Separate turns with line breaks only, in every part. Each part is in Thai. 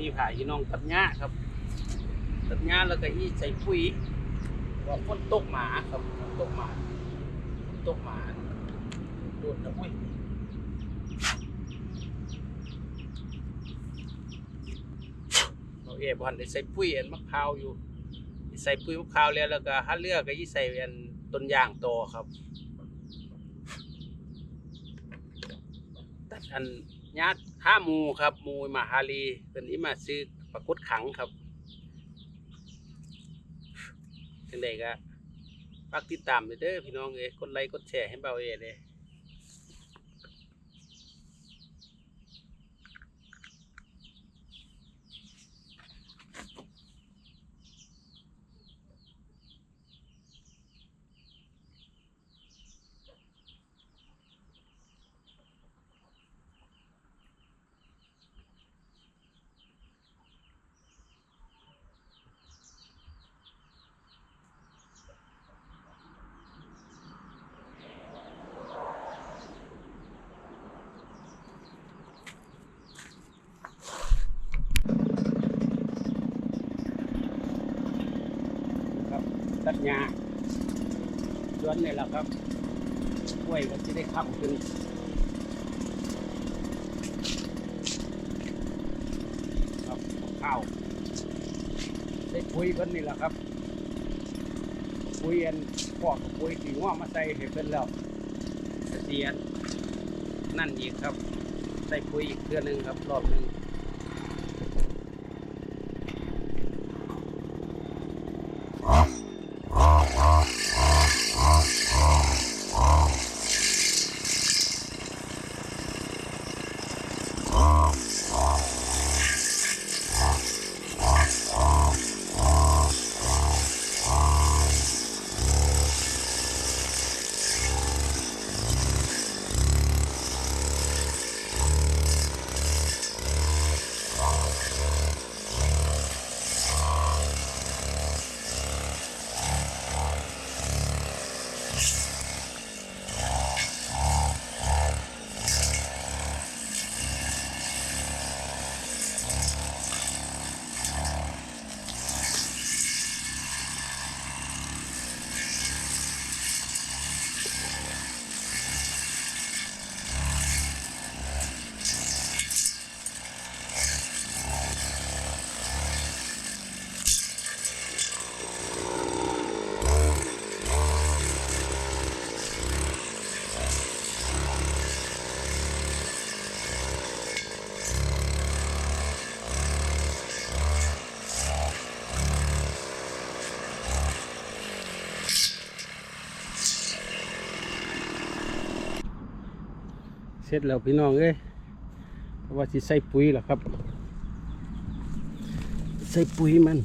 นี้ผ่าพี่น้องตัดหญ้าครับ ตัดหญ้าแล้วก็อีใส่ปุ๋ยว่าฝนตกหมาครับฝนตกหมาฝนตกหมาโดดนะอุ้ยเราเอ๋บอลได้ใส่ปุ๋ยอันมะพร้าวอยู่ใส่ปุ๋ยมะพร้าวแล้วแล้วก็หาเลือกก็ยี่ใส่อันต้นยางโตครับตัดอัน ญาติห้ามูครับมูมาฮาลีเป็นนี้มาซื้อปรากดขังครับจังใดก็ฝากติดตามเด้อพี่น้องเอ้ยกดไลค์กดแชร์ให้เบาเอเลย ตัดหญ้าสวนนี่แหละครับกล้วยก็จะได้ขับขึ้นครับข้าวได้ปุ๋ยกันนี่แหละครับปุ๋ยอันพอกบปุ๋ยสีง่วมาใส่ให้เป็นแล้วเสียนนั่นอีกครับ ใส่ปุ๋ยอีกเทื่อหนึงครับรอบหนึ่ง เสร็จแล้วพี่น้องเอ้ยเพราะว่าสิใส่ปุ๋ยแล้วครับ ใส่ปุ๋ยมัน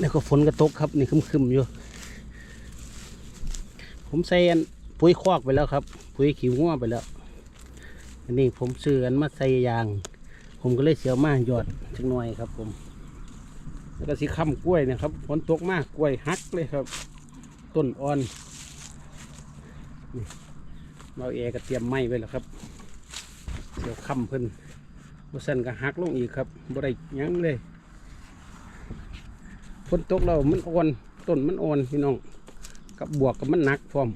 แล้วก็ฝนก็ตกครับ นี่คึมๆอยู่ ผมใส่อันปุ๋ยคอกไปแล้วครับ ปุ๋ยขี้งัวไปแล้ว อันนี้ผมซื้ออันมาใส่ยาง ผมก็เลยเสียวมาหยอดจักหน่อยครับผม แล้วก็สิค้ำกล้วยนะครับ ฝนตกมากกล้วยหักเลยครับ ต้นอ่อน เราเอก็เตรียมไม้ไว้แล้วครับเดี๋ยวค้ำเพิ่นบ่สั่นก็หักลงอีกครับบ่ได้ยังเลยฝนตกเรามันอ่อนต้นมันอ่อนพี่น้องกับบวกกับมันหนักพร้อม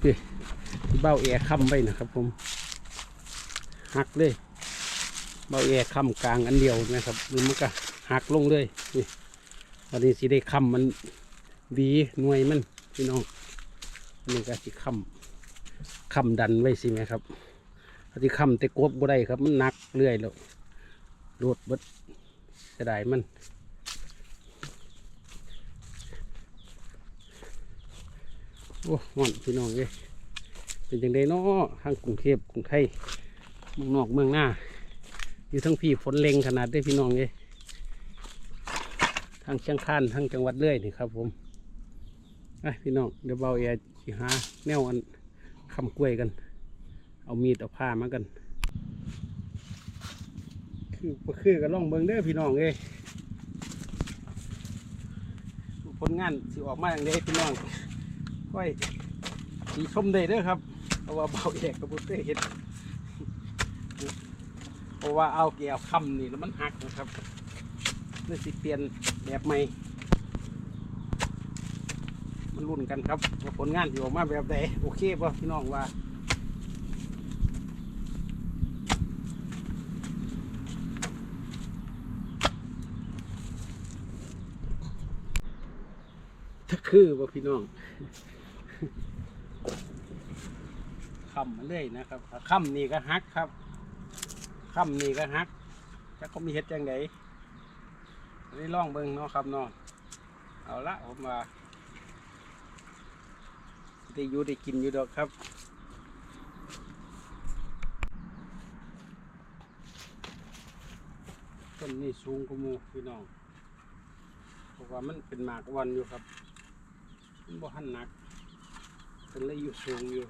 พี่เบ้าแอค้ำไว้นะครับ ผมหักเลยเบ้าแอค้ำกลางอันเดียวนะครับมันก็หักลงเลยนี่วันนี้สิได้ค้ำมันวีหน่วยมันพี่น้องนนี้ก็สิค้ำ คำดันไว้สิไหมครับที่คำแต่กบบ่ได้ครับ มันหนักเรื่อยแล้วโดดบดเสียดายมันโอ้หอนพี่น้องเอ้ยเป็นจังไดเนาะทางกรุงเทพกรุงไทยเมืองนอกเมืองหน้า อยู่ทั้งพี่ฝนเล็งขนาดได้พี่น้องเอ้ยทางเชียงคานทางจังหวัดเลื่อยนี่ครับผมไอพี่น้องเดี๋ยวเบาเอียหาแนวอัน คำกล้วยกัน เอามีดเอาผ้ามากัน คือบ่คือกันล่องเบิงเด้อพี่น้องเอ้ยผลงานสิออกมาอย่างไรพี่น้องค่อยสีชมได้เด้อครับเพราะว่าเบาเอกกับบุเต้เห็ดอราะว่าเอาแก้วคำนี่แล้วมันหักนะครับเลยสิเปลี่ยนแบบใหม่ รุ่นกันครับว่าผลงานที่ออกมาแบบใดโอเคป่ะพี่น้องว่าถ้าคือว่าพี่น้องคำมาเรื่อยนะครับคำนี่ก็ฮักครับคำนี่ก็ฮักจะก็มีเฮ็ดจังไดอันนี้ล่องเบิ่งเนาะครับเนาะเอาละผมว่า ได้อยู่ได้กินอยู่ดอกครับต้นนี้สูงกว่ามูพี่น้องเพราะว่ามันเป็นหมากวันอยู่ครับมันบ่หันหนักเป็นเลยอยู่สูงอยู่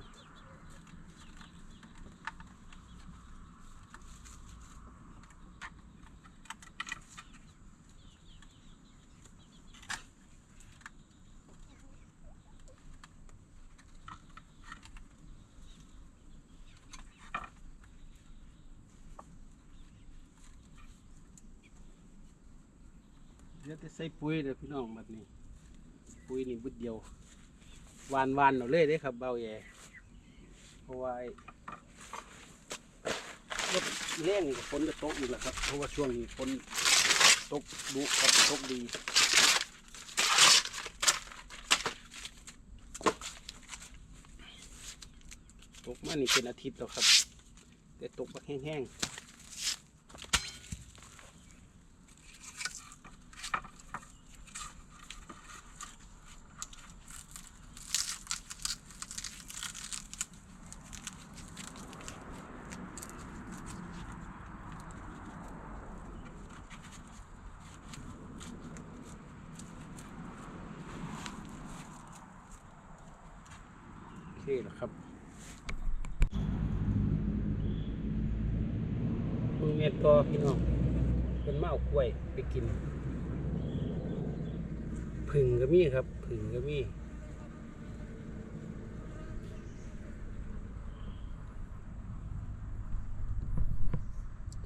เดี๋ยวจะใส่ปุ๋ยเด้อพี่น้องแบบนี้ ปุ๋ยนี่บุดเดียววานวานเอาเลยเด้ครับเบาแย่เพราะว่าไอ้รถแรงนี่ก็ฝนจะตกอยู่แล้วครับ เพราะว่าช่วงนี้ฝนตกดุครับตกดีตกมานี่เป็นอาทิตย์แล้วครับ แต่ตกมาแห้งๆ โอเคแล้วครับมึงเมียตัวพี่น้องเป็นมาเอากล้วยไปกินผึ่งก็มีครับผึ่งก็มี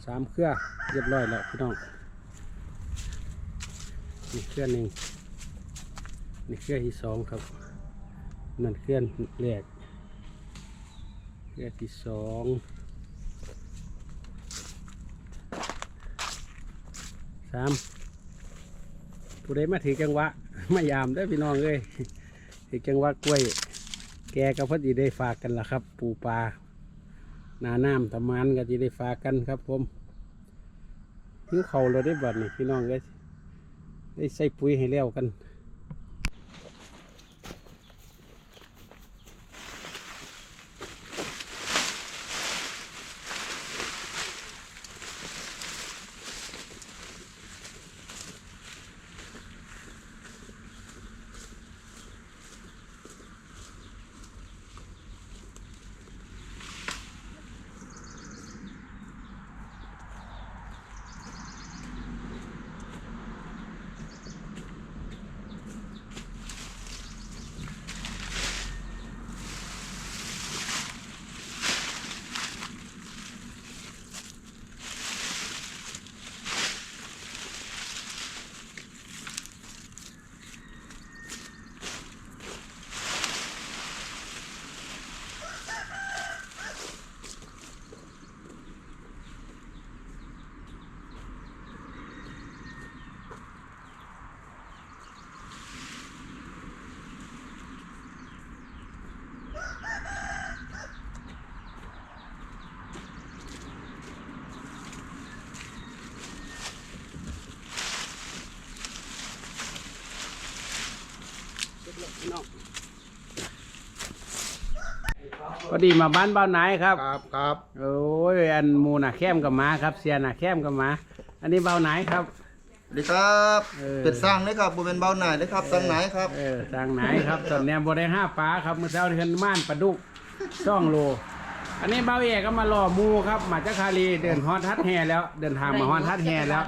สามเครือเรียบร้อยแล้วพี่น้องนี่เครือหนึ่งนี่เครือที่สองครับ นั่นเครื่องแรก เครื่องที่สองสามผู้ใดมาถือจังหวะมายามได้พี่น้องเอ้ยถือจังหวะกล้วย แกก็พอดีได้ฝากกันล่ะครับ ปูปลาหนาน้ำทำมันก็จะได้ฝากกันครับผมหิวเขาเราได้บัดนี่พี่น้องเอ้ยได้ใส่ปุ๋ยให้แล้วกัน พอดีมาบ้านบ้านไหนครับ
ครับครับ
โอ้ยอันหมูน่ะแค้มกับหมาครับ เสียน่ะแค้มกับหมา อันนี้เบาไหนครับ
สวัสดีครับ
เออ
เป็ดสร้างเลยครับบุเป็นเบาหน่ายเลยครับตั้งไหนครับ
เออทางไหนครับตอนนี้บได้ห้าปลาครับเมื่อเช้าที่เพิ่นม่านปลาดุกช่องโล อันนี้เบาเอกก็มารอหมูครับ มาจากคาลีเดินฮอดทัดแห่แล้ว เดินทางมาฮอดทัดแห่แล้ว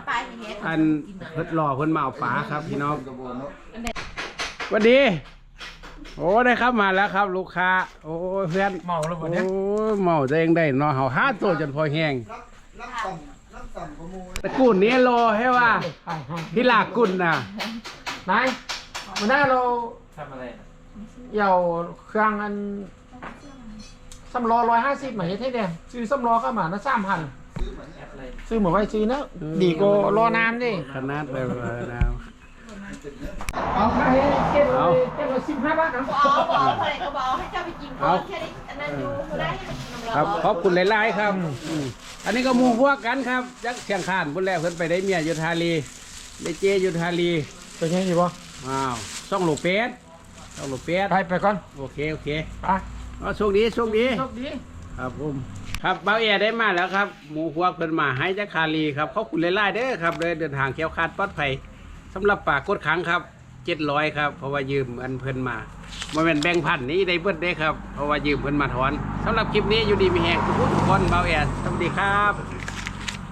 อันเพิ่นรอเพิ่นมาเอาปลาครับพี่น้องสวัสดี โอ้ได้ครับมาแล้วครับ ลูกค้า โอ้ยเพื่อน
เมาแล้วบ่
โอ้
เนี่ย
ยเมาจะเองได้เนาะเฮาห้าตัวจนพอแห้ง
รน้ำต่ำน้ำต่ำประมูล
ตระกูลนี้โลให้ว่าพิลากุลน่ะ
ไหนวันหน้าเรา
ทำอะไร
เหยาเครื่องอันสำรอร้อยห้าสิบมาเฮ็ดให้เดียซื้อสำรอเข้ามานะสามพัน
ซื้อมา
แอปอะไร
ซื้อมาไว้ซื้อนะดีกว่ารอนานดิ
ขนาดเลยนะ
เอาค่าเฮ็ดเก็บ
เอา
เก็บสิบ ห้าบาทนะ
บอกบอกเท่าไหร่ก็บอกให้เจ้าไปกินก่อนแค่นี้อันนั้นอยู่บ่ได้ให้มัน
ครับขอบคุณหลายๆครับอืมอันนี้ก็หมู่พวกกันครับยักษ์เชียงคานพุ่นแล้วเพิ่นไปได้เมียอยู่ทาลีได้เจอยู่ทาลี
ตัวนี้ดีป่ะ
อ้าวซ่องโลเป็ดซ่องโลเป็ด
ไปไปก่อน
โอเคโอเค
ไป
อ๋อโชคดีโชคดี
โชคดี
ครับผมครับเบาเอียได้มาแล้วครับ หมูพวกเพิ่นมาให้จักคาลีครับเขาคุณหลายๆเด้อครับเลยเดินทางเขียวคาดปลอดภัยสำหรับปากกดขังครับ เจ็ดร้อยครับ เพราะว่ายืมอันเพิ่นมาบ่แม่นแบ่งพันนี้ได้เบิดได้ครับ เพราะว่ายืมเพิ่นมาถอนสำหรับคลิปนี้อยู่ดีมีแหงทุกคนเบาแอดสวัสดีครับ